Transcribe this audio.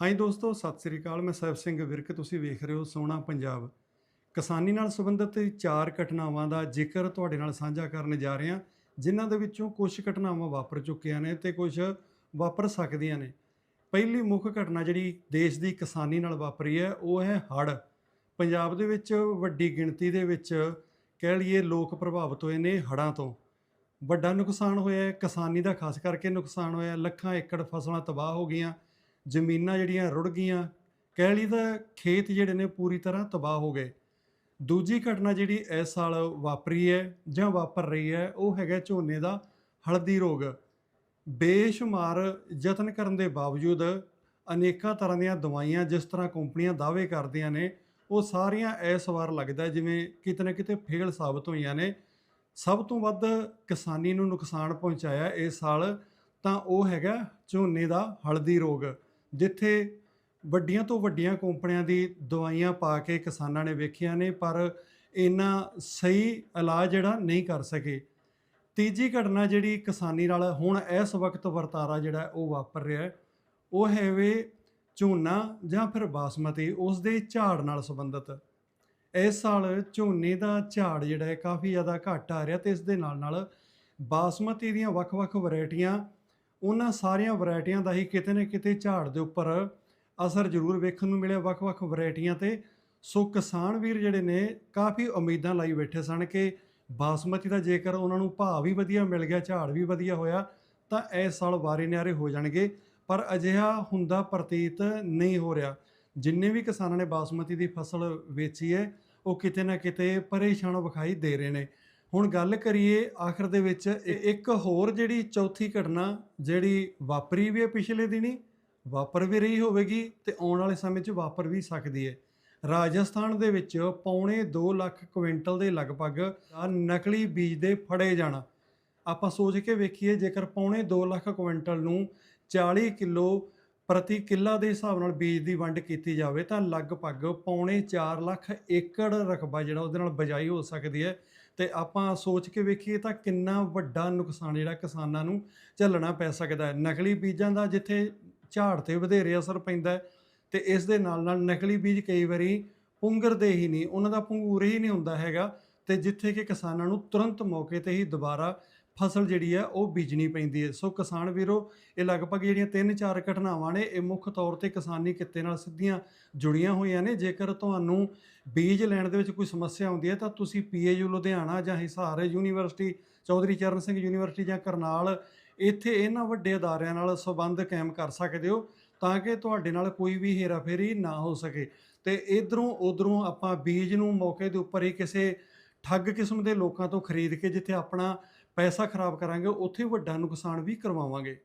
ਹਾਂਜੀ ਦੋਸਤੋ, ਸਤਿ ਸ੍ਰੀ ਅਕਾਲ। ਮੈਂ ਸਾਹਿਬ ਸਿੰਘ ਵਿਰਕ, ਤੁਸੀਂ ਵੇਖ ਰਹੇ ਹੋ ਸੋਹਣਾ ਪੰਜਾਬ। ਕਿਸਾਨੀ ਨਾਲ ਸੰਬੰਧਿਤ ਚਾਰ ਘਟਨਾਵਾਂ ਦਾ ਜ਼ਿਕਰ ਤੁਹਾਡੇ ਨਾਲ ਸਾਂਝਾ ਕਰਨ ਜਾ ਰਹੇ ਹਾਂ ਜਿਨ੍ਹਾਂ ਦੇ ਵਿੱਚੋਂ ਕੁਝ ਘਟਨਾਵਾਂ ਵਾਪਰ ਚੁੱਕੀਆਂ ਨੇ ਤੇ ਕੁਝ ਵਾਪਰ ਸਕਦੀਆਂ ਨੇ। ਪਹਿਲੀ ਮੁੱਖ ਘਟਨਾ ਜਿਹੜੀ ਦੇਸ਼ ਦੀ ਕਿਸਾਨੀ ਨਾਲ ਵਾਪਰੀ ਹੈ, ਉਹ ਹੈ ਹੜ੍ਹ। ਪੰਜਾਬ ਦੇ ਵਿੱਚ ਵੱਡੀ ਗਿਣਤੀ ਦੇ ਵਿੱਚ ਕਹਿ ਲਈਏ ਲੋਕ ਪ੍ਰਭਾਵਿਤ ਹੋਏ ਨੇ ਹੜ੍ਹਾਂ ਤੋਂ। ਵੱਡਾ ਨੁਕਸਾਨ ਹੋਇਆ ਹੈ, ਕਿਸਾਨੀ ਦਾ ਖਾਸ ਕਰਕੇ ਨੁਕਸਾਨ ਹੋਇਆ ਲੱਖਾਂ ਏਕੜ ਫਸਲਾਂ ਤਬਾਹ ਹੋ ਗਈਆਂ ਜ਼ਮੀਨਾਂ ਜਿਹੜੀਆਂ ਰੁੜ ਗਈਆਂ, ਕਹਿ ਲਈ ਤਾਂ ਖੇਤ ਜਿਹੜੇ ਨੇ ਪੂਰੀ ਤਰ੍ਹਾਂ ਤਬਾਹ ਹੋ ਗਏ। ਦੂਜੀ ਘਟਨਾ ਜਿਹੜੀ ਇਸ ਸਾਲ ਵਾਪਰੀ ਹੈ ਜਾਂ ਵਾਪਰ ਰਹੀ ਹੈ, ਉਹ ਹੈਗਾ ਝੋਨੇ ਦਾ ਹਲਦੀ ਰੋਗ। ਬੇਸ਼ੁਮਾਰ ਯਤਨ ਕਰਨ ਦੇ ਬਾਵਜੂਦ ਅਨੇਕਾਂ ਤਰ੍ਹਾਂ ਦੀਆਂ ਦਵਾਈਆਂ ਜਿਸ ਤਰ੍ਹਾਂ ਕੰਪਨੀਆਂ ਦਾਅਵੇ ਕਰਦੀਆਂ ਨੇ, ਉਹ ਸਾਰੀਆਂ ਇਸ ਵਾਰ ਲੱਗਦਾ ਜਿਵੇਂ ਕਿਤੇ ਨਾ ਕਿਤੇ ਫੇਲ ਸਾਬਤ ਹੋਈਆਂ ਨੇ। ਸਭ ਤੋਂ ਵੱਧ ਕਿਸਾਨੀ ਨੂੰ ਨੁਕਸਾਨ ਪਹੁੰਚਾਇਆ ਇਸ ਸਾਲ ਤਾਂ ਉਹ ਹੈਗਾ ਝੋਨੇ ਦਾ ਹਲਦੀ ਰੋਗ। ਜਿੱਥੇ ਵੱਡੀਆਂ ਤੋਂ ਵੱਡੀਆਂ ਕੰਪਨੀਆਂ ਦੀ ਦਵਾਈਆਂ ਪਾ ਕੇ ਕਿਸਾਨਾਂ ਨੇ ਵੇਖੀਆਂ ਨੇ, ਪਰ ਇਹਨਾਂ ਸਹੀ ਇਲਾਜ ਜਿਹੜਾ ਨਹੀਂ ਕਰ ਸਕੇ। ਤੀਜੀ ਘਟਨਾ ਜਿਹੜੀ ਕਿਸਾਨੀ ਨਾਲ ਹੁਣ ਇਸ ਵਕਤ ਵਰਤਾਰਾ ਜਿਹੜਾ ਉਹ ਵਾਪਰ ਰਿਹਾ ਹੈ, ਉਹ ਹੈ ਵੇ ਝੋਨਾ ਜਾਂ ਫਿਰ ਬਾਸਮਤੀ, ਉਸ ਦੇ ਝਾੜ ਨਾਲ ਸੰਬੰਧਿਤ। ਇਸ ਸਾਲ ਝੋਨੇ ਦਾ ਝਾੜ ਜਿਹੜਾ ਹੈ ਕਾਫੀ ਜ਼ਿਆਦਾ ਘੱਟ ਆ ਰਿਹਾ ਤੇ ਇਸ ਦੇ ਨਾਲ ਨਾਲ ਬਾਸਮਤੀ ਦੀਆਂ ਵੱਖ-ਵੱਖ ਵੈਰਾਈਟੀਆਂ ਉਹਨਾਂ ਸਾਰੀਆਂ ਵੈਰਾਈਟੀਆਂ ਦਾ ਹੀ ਕਿਤੇ ਨਾ ਕਿਤੇ ਝਾੜ ਦੇ ਉੱਪਰ ਅਸਰ ਜ਼ਰੂਰ ਵੇਖਣ ਨੂੰ ਮਿਲਿਆ, ਵੱਖ-ਵੱਖ ਵੈਰਾਈਟੀਆਂ ਤੇ। ਸੋ ਕਿਸਾਨ ਵੀਰ ਜਿਹੜੇ ਨੇ, ਕਾਫੀ ਉਮੀਦਾਂ ਲਾਈ ਬੈਠੇ ਸਨ ਕਿ ਬਾਸਮਤੀ ਦਾ ਜੇਕਰ ਉਹਨਾਂ ਨੂੰ ਭਾਅ ਵੀ ਵਧੀਆ ਮਿਲ ਗਿਆ, ਝਾੜ ਵੀ ਵਧੀਆ ਹੋਇਆ, ਤਾਂ ਇਸ ਸਾਲ ਵਾਰੇ ਨਿਆਰੇ ਹੋ ਜਾਣਗੇ। ਪਰ ਅਜਿਹਾ ਹੁੰਦਾ ਪ੍ਰਤੀਤ ਨਹੀਂ ਹੋ ਰਿਹਾ। ਜਿੰਨੇ ਵੀ ਕਿਸਾਨਾਂ ਨੇ ਬਾਸਮਤੀ ਦੀ ਫਸਲ ਵੇਚੀ ਹੈ, ਉਹ ਕਿਤੇ ਨਾ ਕਿਤੇ ਪਰੇਸ਼ਾਨ ਵਿਖਾਈ ਦੇ ਰਹੇ ਨੇ। ਹੁਣ ਗੱਲ ਕਰੀਏ ਆਖਰ ਦੇ ਵਿੱਚ ਇੱਕ ਹੋਰ ਜਿਹੜੀ ਚੌਥੀ ਘਟਨਾ ਜਿਹੜੀ ਵਾਪਰੀ ਵੀ ਹੈ ਪਿਛਲੇ ਦਿਨੀ ਵਾਪਰ ਵੀ ਰਹੀ ਹੋਵੇਗੀ ਤੇ ਆਉਣ ਵਾਲੇ ਸਮੇਂ 'ਚ ਵਾਪਰ ਵੀ ਸਕਦੀ ਹੈ। ਰਾਜਸਥਾਨ ਦੇ ਵਿੱਚ ਪੌਣੇ 2 ਲੱਖ ਕੁਇੰਟਲ ਦੇ ਲਗਭਗ ਨਕਲੀ ਬੀਜ ਦੇ ਫੜੇ ਜਾਣਾ। ਆਪਾਂ ਸੋਚ ਕੇ ਵੇਖੀਏ ਜੇਕਰ ਪੌਣੇ 2 ਲੱਖ ਕੁਇੰਟਲ ਨੂੰ 40 ਕਿਲੋ ਪ੍ਰਤੀ ਕਿੱਲਾ ਦੇ ਹਿਸਾਬ ਨਾਲ ਬੀਜ ਦੀ ਵੰਡ ਕੀਤੀ ਜਾਵੇ ਤਾਂ ਲਗਭਗ ਪੌਣੇ 4 ਲੱਖ ਏਕੜ ਰਕਬਾ ਜਿਹੜਾ ਉਹਦੇ ਨਾਲ ਬਜਾਈ ਹੋ ਸਕਦੀ ਹੈ। ਤੇ ਆਪਾਂ ਸੋਚ ਕੇ ਵੇਖੀਏ ਤਾਂ ਕਿੰਨਾ ਵੱਡਾ ਨੁਕਸਾਨ ਜਿਹੜਾ ਕਿਸਾਨਾਂ ਨੂੰ ਝੱਲਣਾ ਪੈ ਸਕਦਾ ਹੈ। ਨਕਲੀ ਬੀਜਾਂ ਦਾ ਜਿੱਥੇ ਝਾੜ ਤੇ ਵਧੇਰੇ ਅਸਰ ਪੈਂਦਾ ਹੈ ਤੇ ਇਸ ਦੇ ਨਾਲ ਨਾਲ ਨਕਲੀ ਬੀਜ ਕਈ ਵਾਰੀ ਪੁੰਗਰਦੇ ਹੀ ਨਹੀਂ, ਉਹਨਾਂ ਦਾ ਭੰਗੂਰ ਹੀ ਨਹੀਂ ਹੁੰਦਾ ਹੈਗਾ ਤੇ ਜਿੱਥੇ ਕਿ ਕਿਸਾਨਾਂ ਨੂੰ ਤੁਰੰਤ ਮੌਕੇ ਤੇ ਹੀ ਦੁਬਾਰਾ ਫਸਲ ਜਿਹੜੀ ਹੈ ਉਹ ਬੀਜਣੀ ਪੈਂਦੀ ਹੈ। ਸੋ ਕਿਸਾਨ ਵੀਰੋ, ਇਹ ਲਗਭਗ ਜਿਹੜੀਆਂ ਤਿੰਨ ਚਾਰ ਘਟਨਾਵਾਂ ਨੇ, ਇਹ ਮੁੱਖ ਤੌਰ ਤੇ ਕਿਸਾਨੀ ਕਿੱਤੇ ਨਾਲ ਸਿੱਧੀਆਂ ਜੁੜੀਆਂ ਹੋਈਆਂ ਨੇ। ਜੇਕਰ ਤੁਹਾਨੂੰ ਬੀਜ ਲੈਣ ਦੇ ਵਿੱਚ ਕੋਈ ਸਮੱਸਿਆ ਆਉਂਦੀ ਹੈ, ਤਾਂ ਤੁਸੀਂ ਪੀਏਯੂ ਲੁਧਿਆਣਾ ਜਾਂ ਹਿਸਾਰ ਯੂਨੀਵਰਸਿਟੀ, ਚੌਧਰੀ ਚਰਨ ਸਿੰਘ ਯੂਨੀਵਰਸਿਟੀ ਜਾਂ ਕਰਨਾਲ, ਇੱਥੇ ਇਹਨਾਂ ਵੱਡੇ ਅਦਾਰਿਆਂ ਨਾਲ ਸੰਬੰਧ ਕਾਇਮ ਕਰ ਸਕਦੇ ਹੋ, ਤਾਂ ਕਿ ਤੁਹਾਡੇ ਨਾਲ ਕੋਈ ਵੀ ਹੇਰਾਫੇਰੀ ਨਾ ਹੋ ਸਕੇ। ਤੇ ਇਧਰੋਂ ਉਧਰੋਂ ਆਪਾਂ ਬੀਜ ਨੂੰ ਮੌਕੇ ਦੇ ਉੱਪਰ ਹੀ ਕਿਸੇ ਠੱਗ ਕਿਸਮ ਦੇ ਲੋਕਾਂ ਤੋਂ ਖਰੀਦ ਕੇ ਜਿੱਥੇ ਆਪਣਾ ਪੈਸਾ ਖਰਾਬ ਕਰਾਂਗੇ ਉੱਥੇ ਵੱਡਾ ਨੁਕਸਾਨ ਵੀ ਕਰਵਾਵਾਂਗੇ।